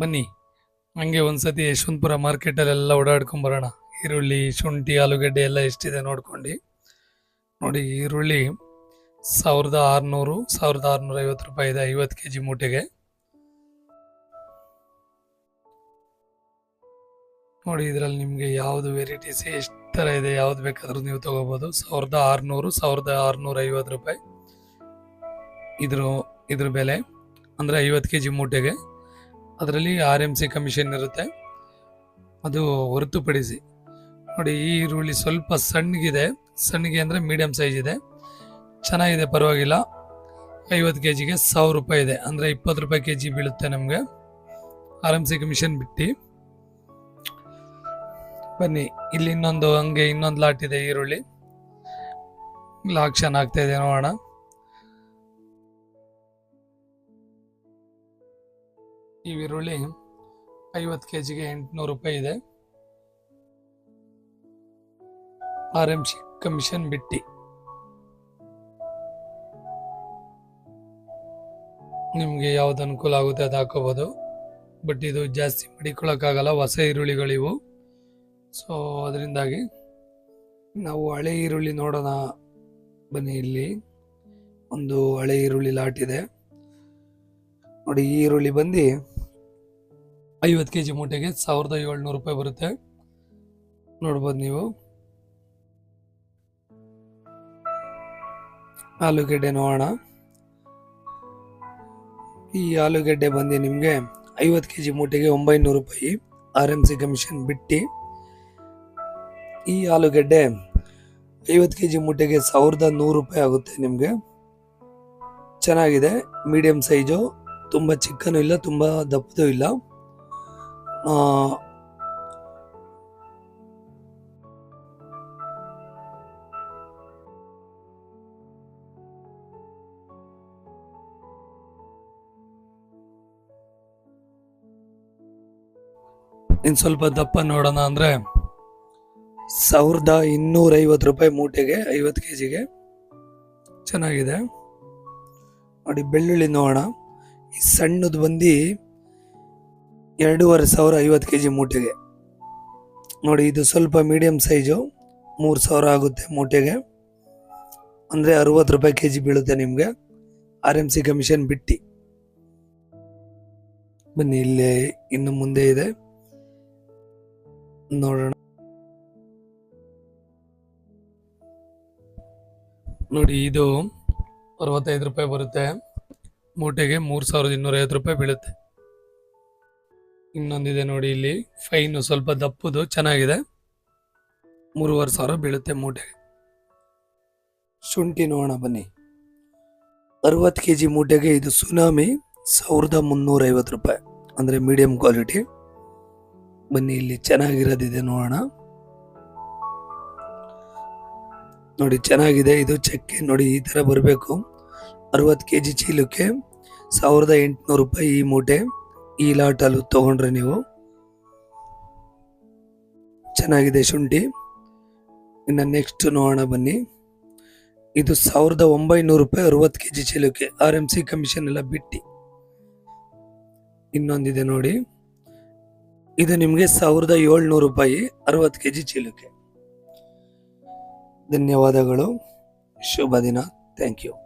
ಬನ್ನಿ. ಹಂಗೆ ಒಂದ್ಸತಿ ಯಶವಂತಪುರ ಮಾರ್ಕೆಟಲ್ಲೆಲ್ಲ ಓಡಾಡ್ಕೊಂಬರೋಣ ಈರುಳ್ಳಿ, ಶುಂಠಿ, ಆಲೂಗಡ್ಡೆ ಎಲ್ಲ ಎಷ್ಟಿದೆ ನೋಡ್ಕೊಂಡು. ನೋಡಿ, ಈರುಳ್ಳಿ ಸಾವಿರದ ಆರುನೂರು, ಸಾವಿರದ ಆರುನೂರ ಐವತ್ತು ರೂಪಾಯಿ ಇದೆ, ಐವತ್ತು ಕೆ ಜಿ ಮೂಟೆಗೆ. ನೋಡಿ, ಇದರಲ್ಲಿ ನಿಮಗೆ ಯಾವುದು ವೆರೈಟೀಸ್ ಎಷ್ಟು ಥರ ಇದೆ, ಯಾವ್ದು ಬೇಕಾದ್ರೂ ನೀವು ತಗೋಬೋದು. ಸಾವಿರದ ಆರುನೂರು, ಸಾವಿರದ ಆರುನೂರ ಐವತ್ತು ರೂಪಾಯಿ. ಇದ್ರ ಇದ್ರ ಬೆಲೆ. ಅಂದರೆ ಐವತ್ತು ಕೆ ಜಿ ಮೂಟೆಗೆ. ಅದರಲ್ಲಿ ಆರ್ ಎಂ ಸಿ ಕಮಿಷನ್ ಇರುತ್ತೆ. ಅದು ಹೊರತುಪಡಿಸಿ. ನೋಡಿ, ಈ ಈರುಳ್ಳಿ ಸ್ವಲ್ಪ ಸಣ್ಣಗಿದೆ. ಸಣ್ಣಗೆ ಅಂದರೆ ಮೀಡಿಯಮ್ ಸೈಜ್ ಇದೆ. ಚೆನ್ನಾಗಿದೆ, ಪರವಾಗಿಲ್ಲ. ಐವತ್ತು ಕೆ ಜಿಗೆ ಸಾವಿರ ರೂಪಾಯಿ ಇದೆ. ಅಂದರೆ ಇಪ್ಪತ್ತು ರೂಪಾಯಿ ಕೆ ಜಿ ಬೀಳುತ್ತೆ ನಮಗೆ. ಆರ್ ಎಂ ಸಿ ಕಮಿಷನ್ ಬಿಟ್ಟು. ಬನ್ನಿ, ಇಲ್ಲಿ ಇನ್ನೊಂದು ಹಂಗೆ ಇನ್ನೊಂದು ಲಾಟ್ ಇದೆ ಈರುಳ್ಳಿ. ಲಾಕ್ಷನ್ ಆಗ್ತಾ ಇದೆ, ನೋಡೋಣ. ಈ ಈರುಳ್ಳಿ ಐವತ್ತು ಕೆ ಜಿಗೆ ಎಂಟುನೂರು ರೂಪಾಯಿ ಇದೆ. ಆರ್ ಎಂ ಸಿ ಕಮಿಷನ್ ಬಿಟ್ಟು. ನಿಮಗೆ ಯಾವ್ದು ಅನುಕೂಲ ಆಗುತ್ತೆ ಅದು ಹಾಕೋಬೋದು. ಬಟ್ ಇದು ಜಾಸ್ತಿ ಮಡಿಕೊಳ್ಳೋಕ್ಕಾಗಲ್ಲ, ಹೊಸ ಈರುಳ್ಳಿಗಳಿವು. ಸೊ ಅದರಿಂದಾಗಿ ನಾವು ಹಳೆ ಈರುಳ್ಳಿ ನೋಡೋಣ ಬನ್ನಿ ಇಲ್ಲಿ. ಒಂದು ಹಳೆ ಈರುಳ್ಳಿ ಲಾಟ್ ಇದೆ. ನೋಡಿ ಈರುಳ್ಳಿ ಬಂದು ಐವತ್ತು ಕೆ ಜಿ ಮೂಟೆಗೆ ಸಾವಿರದ ಏಳ್ನೂರು ರೂಪಾಯಿ ಬರುತ್ತೆ. ನೋಡ್ಬೋದು ನೀವು. ಆಲೂಗೆಡ್ಡೆ ನೋಡೋಣ. ಈ ಆಲೂಗೆಡ್ಡೆ ಬಂದು ನಿಮಗೆ ಐವತ್ತು ಕೆ ಜಿ ಮೂಟೆಗೆ ಒಂಬೈನೂರು ರೂಪಾಯಿ ಆರ್ ಎಂ ಸಿ ಕಮಿಷನ್ ಬಿಟ್ಟು. ಈ ಆಲೂಗೆಡ್ಡೆ ಐವತ್ತು ಕೆ ಜಿ ಮೂಟೆಗೆ ಸಾವಿರದ ನೂರು ರೂಪಾಯಿ ಆಗುತ್ತೆ ನಿಮಗೆ. ಚೆನ್ನಾಗಿದೆ. Medium size. ತುಂಬ ಚಿಕ್ಕನೂ ಇಲ್ಲ, ತುಂಬ ದಪ್ಪದೂ ಇಲ್ಲ. ಇನ್ನು ಸ್ವಲ್ಪ ದಪ್ಪ ನೋಡೋಣ ಅಂದರೆ ಸಾವಿರದ ಇನ್ನೂರೈವತ್ತು ರೂಪಾಯಿ ಮೂಟೆಗೆ, ಐವತ್ತು ಕೆ ಜಿಗೆ ಚೆನ್ನಾಗಿದೆ. ನೋಡಿ ಬೆಳ್ಳುಳ್ಳಿ ನೋಡೋಣ. ಈ ಸಣ್ಣದು ಬಂದು ಎರಡೂವರೆ ಸಾವಿರ ಐವತ್ತು ಕೆ ಜಿ ಮೂಟೆಗೆ. ನೋಡಿ, ಇದು ಸ್ವಲ್ಪ ಮೀಡಿಯಮ್ ಸೈಜು ಮೂರು ಸಾವಿರ ಆಗುತ್ತೆ ಮೂಟೆಗೆ. ಅಂದರೆ ಅರುವತ್ತು ರೂಪಾಯಿ ಕೆ ಜಿ ಬೀಳುತ್ತೆ ನಿಮಗೆ. ಆರ್ ಎಂ ಸಿ ಕಮಿಷನ್ ಬಿಟ್ಟು. ಬನ್ನಿ, ಇಲ್ಲಿ ಇನ್ನು ಮುಂದೆ ಇದೆ. ನೋಡೋಣ. ನೋಡಿ, ಇದು ಅರವತ್ತೈದು ರೂಪಾಯಿ ಬರುತ್ತೆ. ಮೂಟೆಗೆ ಮೂರು ಸಾವಿರದ ಇನ್ನೂರೈವತ್ತು ರೂಪಾಯಿ ಬೀಳುತ್ತೆ. ಇನ್ನೊಂದಿದೆ ನೋಡಿ ಇಲ್ಲಿ. ಫೈನು ಸ್ವಲ್ಪ ದಪ್ಪದು, ಚೆನ್ನಾಗಿದೆ. ಮೂರುವರೆ ಸಾವಿರ ಬೀಳುತ್ತೆ ಮೂಟೆ. ಶುಂಠಿ ನೋಡೋಣ ಬನ್ನಿ. ಅರವತ್ತು ಕೆ ಜಿ ಮೂಟೆಗೆ ಇದು ಸುನಾಮಿ ಸಾವಿರದ ಮುನ್ನೂರೈವತ್ತು ರೂಪಾಯಿ. ಅಂದರೆ ಮೀಡಿಯಂ ಕ್ವಾಲಿಟಿ ಬನ್ನಿ, ಇಲ್ಲಿ ಚೆನ್ನಾಗಿರೋದಿದೆ ನೋಡೋಣ. ನೋಡಿ, ಚೆನ್ನಾಗಿದೆ. ಇದು ಚಕ್ಕೆ ನೋಡಿ, ಈ ಥರ ಬರಬೇಕು. ಅರವತ್ತು ಕೆ ಜಿ ಚೀಲಕ್ಕೆ ಸಾವಿರದ ಎಂಟುನೂರು ರೂಪಾಯಿ ಈ ಮೂಟೆ. ಈ ಲಾಟಲ್ಲಿ ತೊಗೊಂಡ್ರೆ ನೀವು ಚೆನ್ನಾಗಿದೆ ಶುಂಠಿ. ಇನ್ನು ನೆಕ್ಸ್ಟ್ ನೋಡೋಣ ಬನ್ನಿ. ಇದು ಸಾವಿರದ ಒಂಬೈನೂರು ರೂಪಾಯಿ ಅರವತ್ತು ಕೆ ಜಿ ಚೀಲಕ್ಕೆ ಆರ್ ಎಂ ಸಿ ಕಮಿಷನ್ ಎಲ್ಲ ಬಿಟ್ಟು. ಇನ್ನೊಂದಿದೆ ನೋಡಿ. ಇದು ನಿಮಗೆ ಸಾವಿರದ ಏಳ್ನೂರು ರೂಪಾಯಿ ಅರವತ್ತು ಕೆ ಜಿ ಚೀಲಕ್ಕೆ. ಧನ್ಯವಾದಗಳು. ಶುಭ ದಿನ. Thank you